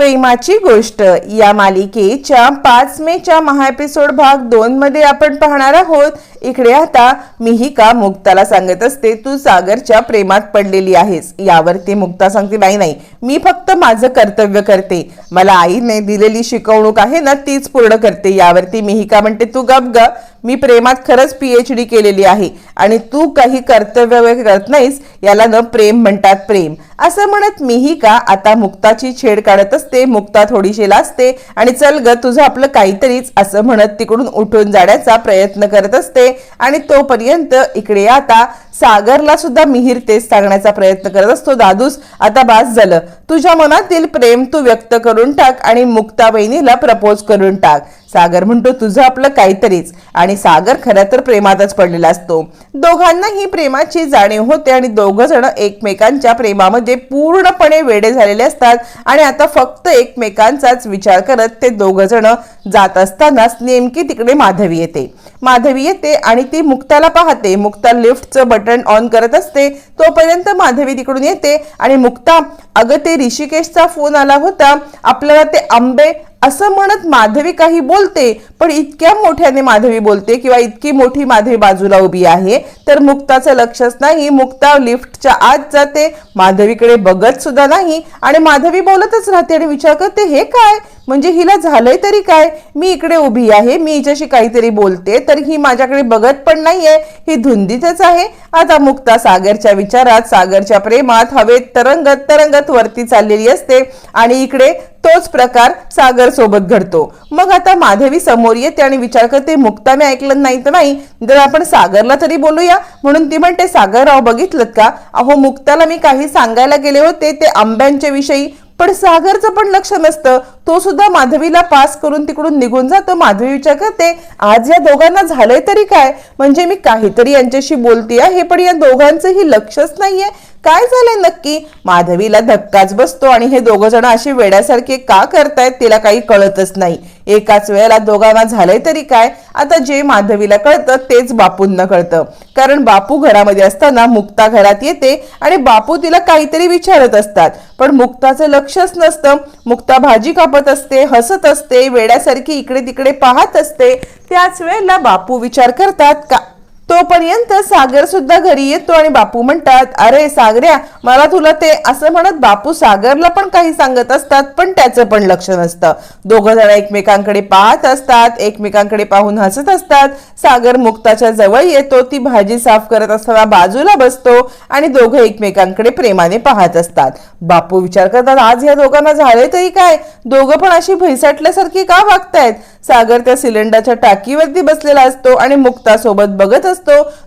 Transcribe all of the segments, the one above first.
प्रेमाची गोष्ट. या मालिकेच्या पाच मेच्या महाएपिसोड भाग दोनमध्ये आपण पाहणार आहोत. इकडे आता मिहिका मुक्ताला सांगत असते तू सागरच्या प्रेमात पडलेली आहेस. यावरती मुक्ता सांगते नाही नाही मी फक्त माझं कर्तव्य करते. मला आईने दिलेली शिकवणूक आहे ना तीच पूर्ण करते. यावरती मिहिका म्हणते तू गप ग मी प्रेमात खरंच पीएच डी केलेली आहे आणि तू काही कर्तव्य वगैरे करत नाहीस याला न प्रेम म्हणतात प्रेम. असं म्हणत मिहिका आता मुक्ताची छेड काढत असते मुक्ता थोडीशी लाजते आणि चल ग तुझं आपलं काहीतरीच असं म्हणत तिकडून उठून जाण्याचा प्रयत्न करत असते. आणि तोपर्यंत इकडे आता सागरला सुद्धा मिहीर तेच सांगण्याचा प्रयत्न करत असतो दादूस. आता बास झालं. तुझ्या मनातील प्रेम तू व्यक्त करून टाक आणि मुक्ता बहिणीला प्रपोज करून टाक. सागर म्हणतो तुझं आपलं काहीतरीच. आणि सागर खरं तर प्रेमातच पडलेला असतो. दोघांना ही प्रेमाची जाणीव होते आणि दोघ जण एकमेकांच्या प्रेमामध्ये पूर्णपणे वेडे झालेले असतात. आणि आता फक्त एकमेकांचाच विचार करत ते दोघ जण जात असतानाच नेमकी तिकडे माधवी येते. माधवी येते आणि ती मुक्ताला पाहते. मुक्ता लिफ्टचं बटन ऑन करत असते. तोपर्यंत माधवी तिकडून येते आणि मुक्ता अगं ते ऋषिकेशचा फोन आला होता. आपल्याला ते आंबे असं म्हणत माधवी काही बोलते पण इतक्या मोठ्याने माधवी बोलते किंवा इतकी मोठी माधवी बाजूला उभी आहे तर मुक्ताचं लक्षच नाही. मुक्ता लिफ्टच्या आत जाते. माधवीकडे बघत सुद्धा नाही आणि माधवी बोलतच राहते आणि विचार करते हे काय? म्हणजे हिला झालंय तरी काय? मी इकडे उभी आहे मी हिच्याशी काहीतरी बोलते तर ही माझ्याकडे बघत पण नाहीये. ही धुंदीतच आहे. आता मुक्ता सागरच्या विचारात सागरच्या प्रेमात हवेत तरंगत तरंगत वरती चाललेली असते आणि इकडे तोच प्रकार सागर सोबत घडतो. मग आता माधवी समोर येते आणि विचार करते मुक्ता मी ऐकलं नाही तर नाही. जर आपण सागरला तरी बोलूया. म्हणून ती म्हणते सागरराव बघितलं का? अहो मुक्ताला मी काही सांगायला गेले होते ते आंब्यांच्या विषयी. पण सागरचं पण लक्ष नसतं. तो सुद्धा माधवीला पास करून तिकडून निघून जातो. माधवी विचार करते आज या दोघांना झालंय तरी काय? म्हणजे मी काहीतरी यांच्याशी बोलते आहे पण या दोघांचंही लक्षच नाहीये. काय झालंय नक्की? माधवीला धक्काच बसतो आणि हे दोघ जण असे वेड्यासारखे का करतायत तिला काही कळतच नाही. एकाच वेळेला दोघांना झालंय तरी काय? आता जे माधवीला कळतं तेच बापूंना कळतं. कारण बापू घरामध्ये असताना मुक्ता घरात येते आणि बापू तिला काहीतरी विचारत असतात. पण मुक्ताचं लक्षच नसतं. मुक्ता भाजी कापत असते हसत असते वेड्यासारखी इकडे तिकडे पाहत असते. त्याच वेळेला बापू विचार करतात का? तोपर्यंत सागर सुद्धा घरी येतो आणि बापू म्हणतात अरे सागऱ्या मला तुला ते असं म्हणत बापू सागरला पण काही सांगत असतात पण त्याचं पण लक्ष नसतं. दोघं जण एकमेकांकडे पाहत असतात एकमेकांकडे पाहून हसत असतात. सागर मुक्ताच्या जवळ येतो ती भाजी साफ करत असताना बाजूला बसतो आणि दोघं एकमेकांकडे प्रेमाने पाहत असतात. बापू विचार करतात आज या दोघांना झाले तरी काय? दोघं पण अशी भैसाटल्यासारखी का वागतायत? सागर त्या सिलेंडरच्या टाकीवरती बसलेला असतो आणि मुक्ता सोबत बघत असतो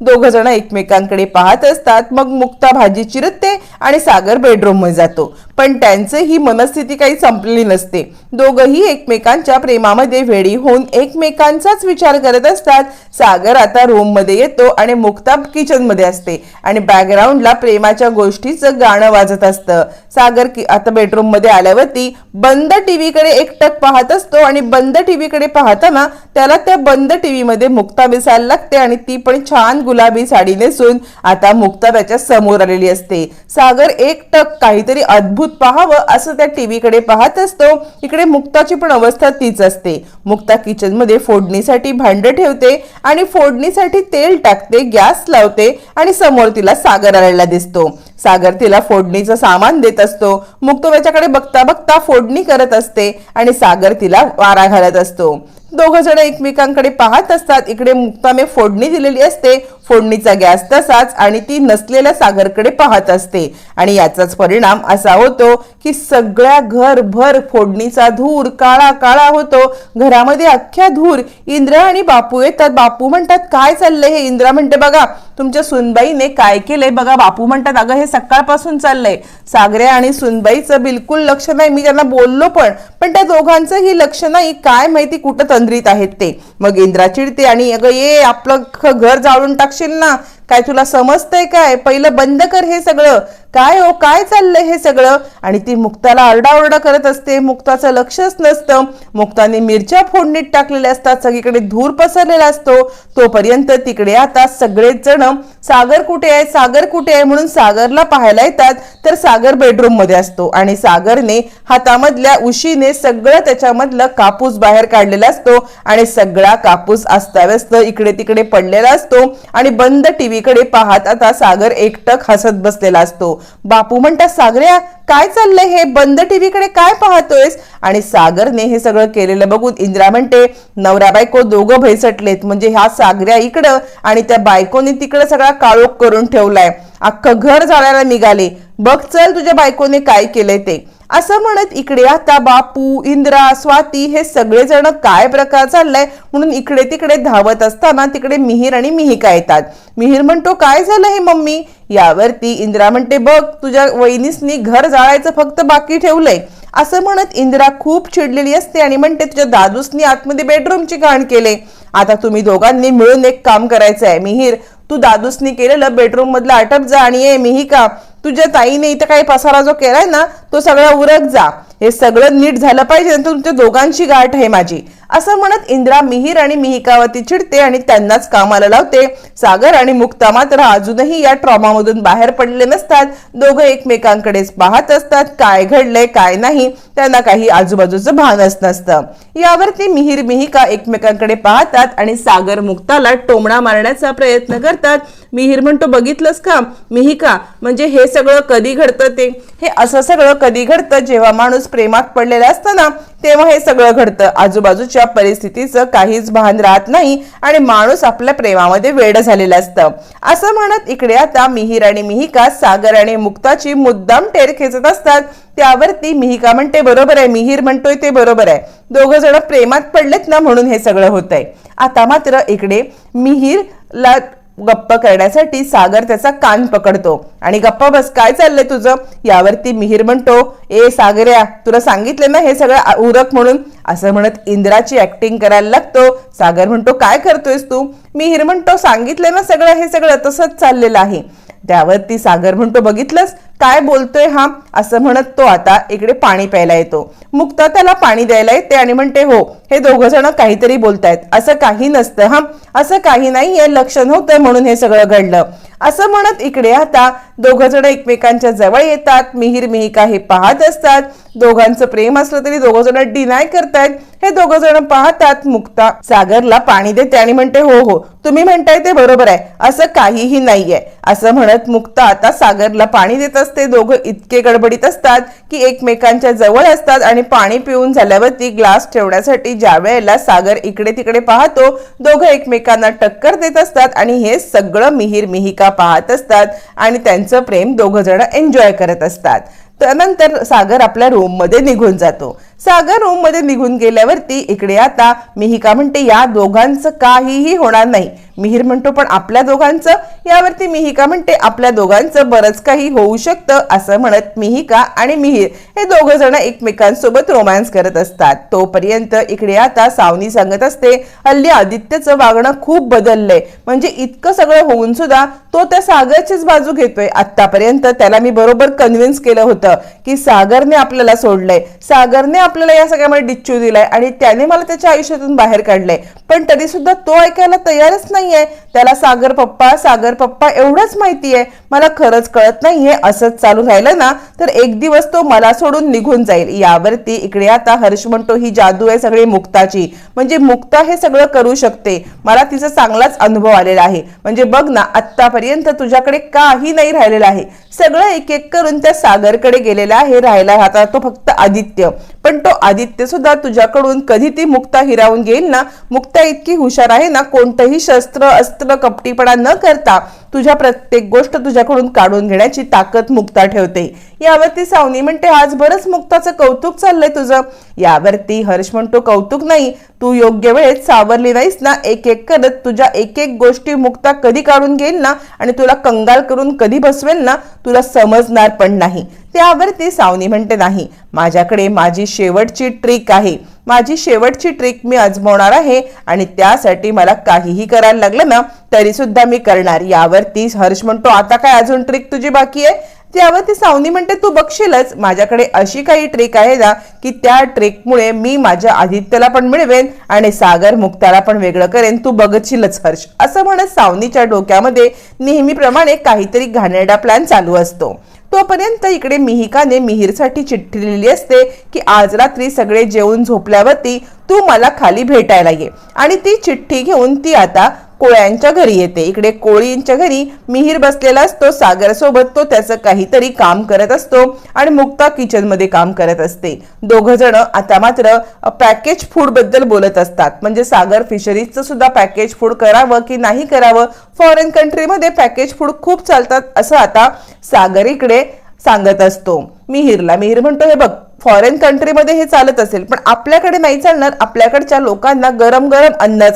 दोघ जण एकमेकांकडे पाहत असतात. मग मुक्ता भाजी चिरतते आणि सागर बेडरूममध्ये जातो. पण त्यांचे ही मनस्थिती काही संपलेली नसते. दोघही एकमेकांच्या प्रेमामध्ये वेडी होऊन एकमेकांचाच विचार करत असतात. सागर आता रूममध्ये येतो आणि मुक्ता किचनमध्ये असते आणि बॅकग्राऊंडला प्रेमाच्या गोष्टीचं गाणं वाजत असतं. सागर की आता बेडरूममध्ये आल्यावरती बंद टीव्ही कडे एकटक पाहत असतो आणि बंद टीव्ही कडे पाहताना त्याला त्या बंद टीव्ही मध्ये मुक्ता दिसायला लागते आणि ती पण छान गुलाबी साडी नेसून आता मुक्ता त्याच्यासमोर आलेली असते. सागर एकटक काहीतरी अद्भुत पाहावं असं त्या टीव्ही कडे पाहत असतो. इकडे मुक्ताची पण अवस्था तीच असते. मुक्ता किचनमध्ये फोडणीसाठी भांड ठेवते आणि फोडणीसाठी तेल टाकते गॅस लावते आणि समोर तिला सागर आलेला दिसतो. सागर तिला फोडणीचं सामान देत असतो. मुक्तो त्याच्याकडे बघता बघता फोडणी करत असते आणि सागर तिला वारा घालत असतो. दोघ जण एकमेकांकडे पाहत असतात. इकडे मुक्तामे फोडणी दिलेली असते. फोडणीचा गॅस तसाच आणि ती नसलेल्या सागरकडे पाहत असते. आणि याचाच परिणाम असा होतो की सगळ्या घरभर फोडणीचा धूर काळा काळा होतो. घरामध्ये अख्ख्या धूर इंद्रा आणि बापू येतात. बापू म्हणतात काय चाललंय हे? इंद्रा म्हणते बघा तुमच्या सुनबाईने काय केलंय? बघा बापू म्हणतात अगं हे सकाळपासून चाललंय. सागरे आणि सुनबाईचं बिलकुल लक्ष नाही. मी त्यांना बोललो पण पण त्या दोघांचंही लक्ष नाही. काय माहिती कुठं तंद्रीत आहेत ते. मग इंद्रा चिडते आणि अगं ये आपलं ख- घर जाळून टाकशील ना काय तुला समजतंय काय? पहिलं बंद कर हे सगळं. काय हो काय चाललंय हे सगळं? आणि ती मुक्ताला आरडाओरडा करत असते. मुक्ताचं लक्षच नसतं. मुक्ताने मिरच्या फोडणीत टाकलेल्या असतात. सगळीकडे धूर पसरलेला असतो. तोपर्यंत तिकडे आता सगळेच जण सागर कुठे आहे? सागर कुठे आहे? म्हणून सागरला पाहायला येतात. तर सागर बेडरूममध्ये असतो. आणि सागरने हातामधल्या उशीने सगळं त्याच्यामधलं कापूस बाहेर काढलेला असतो. आणि सगळा कापूस अस्ताव्यस्त इकडे तिकडे पडलेला असतो. आणि बंद मुलीकडे पाहत आता सागर एकटक हसत बसलेला असतो. बापू म्हणतात सागर्या काय चाललंय हे? बंद टीव्हीकडे काय पाहतोयस? आणि सागरने हे सगळं केलेलं बघून इंदिरा म्हणते नवरा बायको दोघं भैसटलेत. म्हणजे ह्या सागऱ्या इकडं आणि त्या बायकोने तिकडं सगळा काळोख करून ठेवलाय. अख्खं घर झाडायला निघाले. बघ चल तुझ्या बायकोने काय केलंय ते. असं म्हणत इकडे आता बापू इंद्रा स्वाती हे सगळेजण काय प्रकार चाललाय? म्हणून इकडे तिकडे धावत असताना तिकडे मिहीर आणि मिहिका येतात. मिहीर म्हणतो काय झालं हे मम्मी? यावरती इंद्रा म्हणते बघ तुझ्या वहिनीसनी घर जाळायचं फक्त बाकी ठेवलंय. असं म्हणत इंदिरा खूप चिडलेली असते आणि म्हणते तुझ्या दादूसनी आतमध्ये बेडरूमची घाण केले. आता तुम्ही दोघांनी मिळून एक काम करायचं आहे मिहीर तू दादूसनी केलेलं बेडरूम मधलं आटप जा आणि ये मिहिका. तुझ्या ताईने इथं काही पसारा जो केलाय ना तो सगळा उरक जा. हे सगळं नीट झालं पाहिजे नंतर तुमच्या दोघांची गाठ आहे माझी. असं म्हणत इंद्रा मिहीर आणि मिहिकावती चिडते आणि त्यांनाच कामाला लावते. सागर आणि मुक्ता मात्र अजूनही या ट्रॉमामधून बाहेर पडले नसतात. दोघं एकमेकांकडेच पाहत असतात. काय घडलंय काय नाही. त्यांना काही आजूबाजूचं भानच नसतं. यावरती मिहीर मिहिका एकमेकांकडे पाहतात आणि सागर मुक्ताला टोमणा मारण्याचा प्रयत्न करतात. मिहीर म्हणतो बघितलंस का? मिहिका म्हणजे हे सगळं कधी घडतं ते? हे असं सगळं कधी घडतं? जेव्हा माणूस प्रेमात पडलेला असतं ना तेव्हा हे सगळं घडतं. आजूबाजूच्या परिस्थितीचं काहीच भान राहत नाही आणि माणूस आपल्या प्रेमामध्ये वेड झालेलं असतं. असं म्हणत इकडे आता मिहीर आणि मिहिका सागर आणि मुक्ताची मुद्दाम टेर खेचत असतात. त्यावरती मिहिका म्हणते बरोबर आहे मिहीर म्हणतोय ते बरोबर आहे. दोघं जण प्रेमात पडलेत ना म्हणून हे सगळं होतंय. आता मात्र इकडे मिहीरला गप्प करण्यासाठी सागर त्याचा कान पकडतो. आणि गप्पा बस काय चाललंय तुझं? यावरती मिहीर म्हणतो ए सागर्या तुला सांगितलं ना हे सगळं उरक म्हणून? असं म्हणत इंद्राची ऍक्टिंग करायला लागतो. सागर म्हणतो काय करतोयस तू? मिहीर म्हणतो सांगितलं ना सगळं हे सगळं तसंच चाललेलं आहे. त्यावरती सागर म्हणतो बघितलंस? काय बोलतोय हा? असं म्हणत तो आता इकडे पाणी प्यायला येतो. मुक्ता त्याला पाणी द्यायला येते आणि म्हणते हो हे दोघ जण काहीतरी बोलतायत. असं काही नसतं हा. असं काही नाही हे लक्ष नव्हतं म्हणून हे सगळं घडलं. असं म्हणत इकडे आता दोघ जण एकमेकांच्या जवळ येतात. मिहीर मिहिका हे पाहत असतात. दोघांचं प्रेम असलं तरी दोघ जण डिनाय करतायत. हे दोघ जण पाहतात. मुक्ता सागर सागरला पाणी देते आणि म्हणते हो हो तुम्ही म्हणताय ते बरोबर आहे. असं काहीही नाहीये. असं म्हणत मुक्ता आता सागरला पाणी देत असते. दोघं इतके गडबडीत असतात की एकमेकांच्या जवळ असतात आणि पाणी पिऊन झाल्यावरती ग्लास ठेवण्यासाठी ज्या वेळेला सागर इकडे तिकडे पाहतो दोघं एकमेकांना टक्कर देत असतात आणि हे सगळं मिहीर मिहिका पाहत असतात आणि त्यांचं प्रेम दोघं जण एन्जॉय करत असतात. त्यानंतर सागर आपल्या रूममध्ये निघून जातो. सागर रूममध्ये निघून गेल्यावरती इकडे आता. मिहिका म्हणते या दोघांचं काहीही होणार नाही. मिहीर म्हणतो पण आपल्या दोघांचं? यावरती मिहिका म्हणते आपल्या दोघांचं बरंच काही होऊ शकतं असं म्हणत मिहिका आणि मिहीर हे दोघं जण एकमेकांसोबत रोमॅन्स करत असतात. तोपर्यंत इकडे आता सावनी सांगत असते हल्ली आदित्यचं वागणं खूप बदललंय. म्हणजे इतकं सगळं होऊन सुद्धा तो त्या सागरचीच बाजू घेतोय. आतापर्यंत त्याला मी बरोबर कन्व्हिन्स केलं होतं की सागरने आपल्याला सोडलंय. सागरने आपल्याला या सगळ्यामध्ये डिच्चू दिलाय आणि त्याने मला त्याच्या आयुष्यातून बाहेर काढलंय. पण तरी सुद्धा तो ऐकायला तयारच नाहीये. त्याला सागर पप्पा सागर पप्पा एवढंच माहिती आहे मला खरंच कळत नाहीये असंच चालू राहिलं ना तर एक दिवस तो मला सोडून निघून जाईल. यावरती इकडे आता हर्ष म्हणतो ही जादू आहे सगळी मुक्ताची. म्हणजे मुक्ता हे सगळं करू शकते. मला तिचा चांगलाच अनुभव आलेला आहे. म्हणजे बघ ना आतापर्यंत तुझ्याकडे काही नाही राहिलेलं आहे. सगळं एक एक करून त्या सागरकडे गेलेला आहे राहायला राहता तो फक्त आदित्य. पण म्हणतो आदित्य सुद्धा तुझ्याकडून कधी ती मुक्ता हिरावून घेईल ना? मुक्ता इतकी हुशार आहे ना कोणतंही शस्त्र अस्त्र कपटीपणा न करता तुझ्या प्रत्येक गोष्ट तुझ्याकडून काढून घेण्याची ताकद मुक्ता ठेवते. यावरती सावनी म्हणते आज बरंच मुक्ताचं कौतुक चाललंय तुझं. यावरती हर्ष म्हणतो कौतुक नाही तू योग्य वेळेत सावरली नाहीस ना? एक एक करत तुझ्या एक एक गोष्टी मुक्ता कधी काढून घेईल ना? आणि तुला कंगाल करून कधी बसवेल ना? तुला समजणार पण नाही. त्यावरती सावनी म्हणते नाही. माझ्याकडे माझी शेवटची ट्रिक आहे. माझी शेवटची ट्रिक मी अजमवणार आहे आणि त्यासाठी मला काहीही करायला लागलं ना तरी सुद्धा मी करणार. यावर ती हर्ष म्हणतो आता काय अजून ट्रिक तुझी बाकी आहे? त्यावरती सावनी म्हणते तू बघशीलच माझ्याकडे अशी काही ट्रिक आहे ना की त्या ट्रिकमुळे मी माझ्या आदित्यला पण मिळवेन आणि सागर मुक्ताला पण वेगळं करेन. तू बघशीलच हर्ष. असं म्हणत सावनीच्या डोक्यामध्ये नेहमीप्रमाणे काहीतरी घाणेरडा प्लॅन चालू असतो. तोपर्यंत इकडे मिहिकाने मिहीरसाठी चिठ्ठी लिहिली असते की आज रात्री सगळे जेवून झोपल्यावरती तू मला खाली भेटायला ये. आणि ती चिठ्ठी घेऊन ती आता कोळ्यांच्या घरी येते. इकडे कोळींच्या घरी मिहीर बसलेला असतो सागरसोबत तो त्याचं काहीतरी काम करत असतो आणि मुक्ता किचनमध्ये काम करत असते. दोघं जण आता मात्र पॅकेज फूडबद्दल बोलत असतात. म्हणजे सागर फिशरीजचं सुद्धा पॅकेज फूड करावं की नाही करावं? फॉरेन कंट्रीमध्ये पॅकेज फूड खूप चालतात असं आता सागर इकडे सांगत असतो. मिहीरला मिहीर म्हणतो हे बघ फॉरेन कंट्रीमध्ये हे चालत असेल पण आपल्याकडे नाही चालणार. आपल्याकडच्या लोकांना गरम गरम अन्न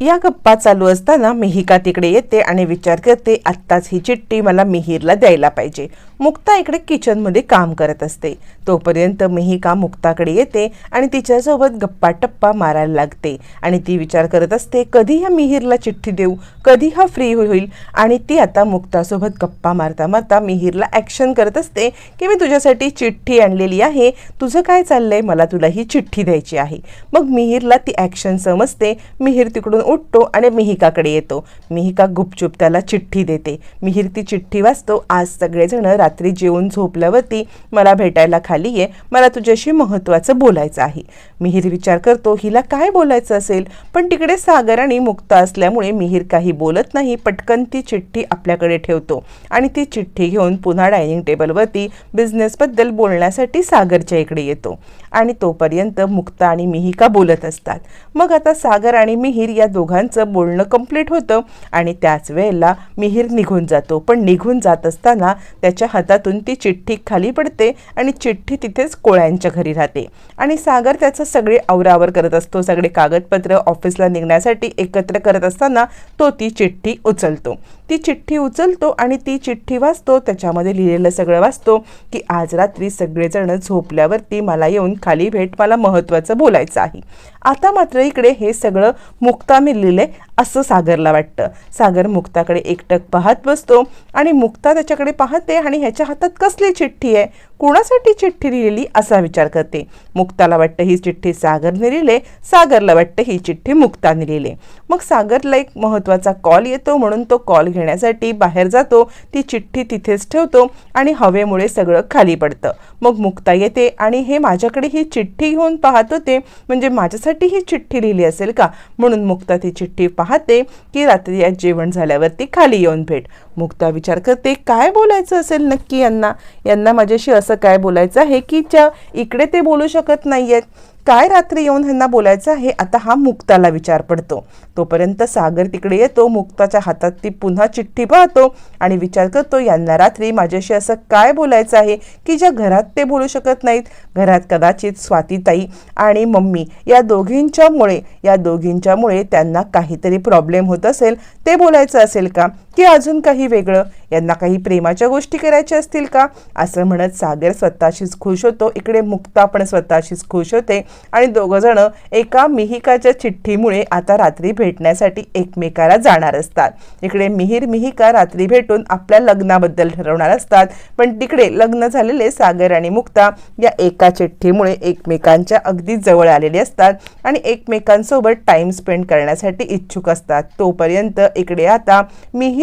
या गप्पा चालू असताना मिहिका तिकडे येते आणि विचार करते आत्ताच ही चिठ्ठी मला मिहीरला द्यायला पाहिजे. मुक्ता इकडे किचनमध्ये काम करत असते. तोपर्यंत मिहिका मुक्ताकडे येते आणि तिच्यासोबत गप्पा टप्पा मारायला लागते. आणि ती विचार करत असते कधी ह्या मिहीरला चिठ्ठी देऊ कधी हा फ्री हो-, होईल. आणि ती आता मुक्तासोबत गप्पा मारता मारता मिहीरला ॲक्शन करत असते की मी तुझ्यासाठी चिठ्ठी आणलेली आहे तुझं काय चाललंय? मला तुला ही चिठ्ठी द्यायची आहे. मग मिहीरला ती ॲक्शन समजते मिहीर तिकडून उठतो आणि मिहिकाकडे येतो. मिहिका गुपचूप त्याला चिठ्ठी देते. मिहीर ती चिठ्ठी वाचतो. आज सगळेजण रात्री जेवून झोपल्यावरती मला भेटायला खाली ये मला तुझ्याशी महत्त्वाचं बोलायचं आहे. मिहीर विचार करतो हिला काय बोलायचं असेल? पण तिकडे सागर आणि मुक्ता असल्यामुळे मिहीर काही बोलत नाही. पटकन ती चिठ्ठी आपल्याकडे ठेवतो आणि ती चिठ्ठी घेऊन पुन्हा डायनिंग टेबलवरती बिझनेसबद्दल बोलण्यासाठी सागरच्या इकडे येतो आणि तोपर्यंत मुक्ता आणि मिहिका बोलत असतात. मग आता सागर आणि मिहीर या दोघांचं बोलणं कंप्लीट होतं आणि त्याच वेळेला मिहीर निघून जातो. पण निघून जात असताना त्याच्या हातातून ती चिठ्ठी खाली पडते आणि चिठ्ठी तिथेच कोळ्यांच्या घरी राहते. आणि सागर त्याचं सगळे आवरावर करत असतो. सगळे कागदपत्र ऑफिसला निघण्यासाठी एकत्र करत असताना तो ती चिठ्ठी उचलतो. ती चिठ्ठी उचलतो आणि ती चिठ्ठी वाचतो. त्याच्यामध्ये लिहिलेलं सगळं वाचतो की आज रात्री सगळेजण झोपल्यावरती मला येऊन खाली भेट मला महत्त्वाचं बोलायचं आहे. आता मात्र इकडे हे सगळं मुक्ता मी आहे असं सागरला वाटतं. सागर मुक्ताकडे एकटक पाहत बसतो आणि मुक्ता त्याच्याकडे पाहते आणि ह्याच्या हातात कसली चिठ्ठी आहे? कुणासाठी चिठ्ठी लिहिलेली असा विचार करते. मुक्ताला वाटतं ही चिठ्ठी सागरने लिहिले. सागरला वाटतं ही चिठ्ठी मुक्ताने लिहिले. मग सागरला एक महत्त्वाचा कॉल येतो म्हणून तो कॉल घेण्यासाठी बाहेर जातो ती चिठ्ठी तिथेच ठेवतो आणि हवेमुळे सगळं खाली पडतं. मग मुक्ता येते आणि हे माझ्याकडे ही चिठ्ठी घेऊन पाहत होते. म्हणजे माझ्यासाठी ही चिठ्ठी लिहिली असेल का? म्हणून मुक्ता ती चिठ्ठी पाहते की रात्री यात जेवण झाल्यावरती खाली येऊन भेट. मुक्ता विचार करते काय बोलायचं असेल नक्की यांना? यांना माझ्याशी असं काय बोलायचं आहे की च्या इकडे ते बोलू शकत नाहीयेत? काय रात्री येऊन ह्यांना बोलायचं आहे आता हा मुक्ताला विचार पडतो. तोपर्यंत सागर तिकडे येतो मुक्ताच्या हातात ती पुन्हा चिठ्ठी पाहतो आणि विचार करतो यांना रात्री माझ्याशी असं काय बोलायचं आहे की ज्या घरात ते बोलू शकत नाहीत? घरात कदाचित स्वातीताई आणि मम्मी या दोघींच्यामुळे या दोघींच्यामुळे त्यांना काहीतरी प्रॉब्लेम होत असेल. ते बोलायचं असेल का? की अजून काही वेगळं. यांना काही प्रेमाच्या गोष्टी करायच्या असतील का? असं म्हणत सागर स्वतःशीच खुश होतो. इकडे मुक्ता पण स्वतःशीच खुश होते. आणि दोघंजणं एका मिहिकाच्या चिठ्ठीमुळे आता रात्री भेटण्यासाठी एकमेकाला जाणार असतात. इकडे मिहीर मिहिका रात्री भेटून आपल्या लग्नाबद्दल ठरवणार असतात. पण तिकडे लग्न झालेले सागर आणि मुक्ता या एका चिठ्ठीमुळे एकमेकांच्या अगदी जवळ आलेले असतात आणि एकमेकांसोबत टाईम स्पेंड करण्यासाठी इच्छुक असतात. तोपर्यंत इकडे आता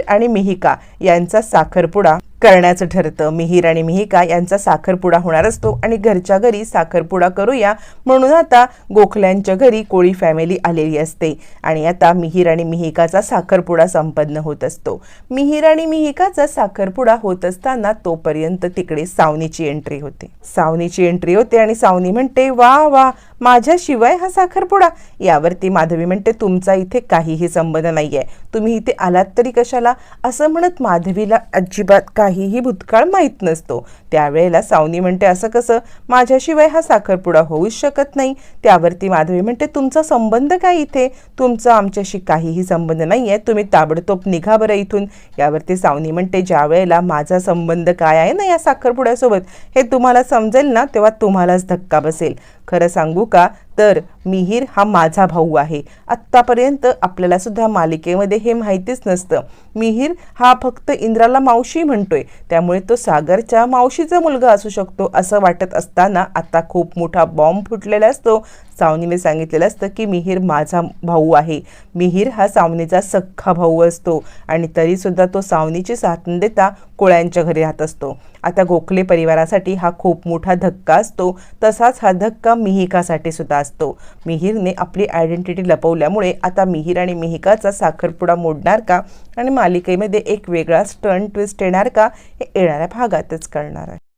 मिहीर आणि मिहिका यांचा साखरपुडा करण्याचं ठरतं. मिहीर आणि मिहिका यांचा साखरपुडा होणार असतो आणि घरच्या घरी साखरपुडा करूया म्हणून आता गोखल्यांच्या घरी कोळी फॅमिली आलेली असते आणि आता मिहीर आणि मिहिकाचा साखरपुडा संपन्न होत असतो. मिहीर आणि मिहिकाचा साखरपुडा होत असताना तोपर्यंत तिकडे सावनीची एंट्री होते. सावनीची एंट्री होते आणि सावनी म्हणते वा वा माझ्याशिवाय हा साखरपुडा. यावरती माधवी म्हणते तुमचा इथे काहीही संबंध नाही आहे तुम्ही इथे आलात तरी कशाला? असं म्हणत माधवीला अजिबात काहीही भूतकाळ माहीत नसतो. त्यावेळेला सावनी म्हणते असं कसं? माझ्याशिवाय हा साखरपुडा होऊच शकत नाही. त्यावरती माधवी म्हणते तुमचा संबंध काय इथे? तुमचा आमच्याशी काहीही संबंध नाही आहे तुम्ही ताबडतोब निघा बरं इथून. यावरती सावनी म्हणते ज्या वेळेला माझा संबंध काय आहे ना या साखरपुड्यासोबत? हे तुम्हाला समजेल ना तेव्हा तुम्हालाच धक्का बसेल. खरं सांगू का? तर मिहीर हा माझा भाऊ आहे. आत्तापर्यंत आपल्याला सुद्धा मालिकेमध्ये हे माहितीच नसतं. मिहीर हा फक्त इंद्राला मावशी म्हणतोय. त्यामुळे तो सागरच्या मावशीचा मुलगा असू शकतो असं वाटत असताना आता खूप मोठा बॉम्ब फुटलेला असतो. सावनीने सांगितलेलं असतं की मिहीर माझा भाऊ आहे. मिहीर हा सावनीचा सख्खा भाऊ असतो आणि तरीसुद्धा तो सावनीची साथ न देता कोळ्यांच्या घरी राहत असतो. आता गोखले परिवारासाठी हा खूप मोठा धक्का असतो. तसाच हा धक्का मिहिकासाठी सुद्धा असतो. मिहीरने आपली आयडेंटिटी लपवल्यामुळे आता मिहीर आणि मिहिकाचा साखरपुडा मोडणार का आणि मालिकेमध्ये एक वेगळा स्टर्न ट्विस्ट येणार का हे येणाऱ्या भागातच कळणार आहे.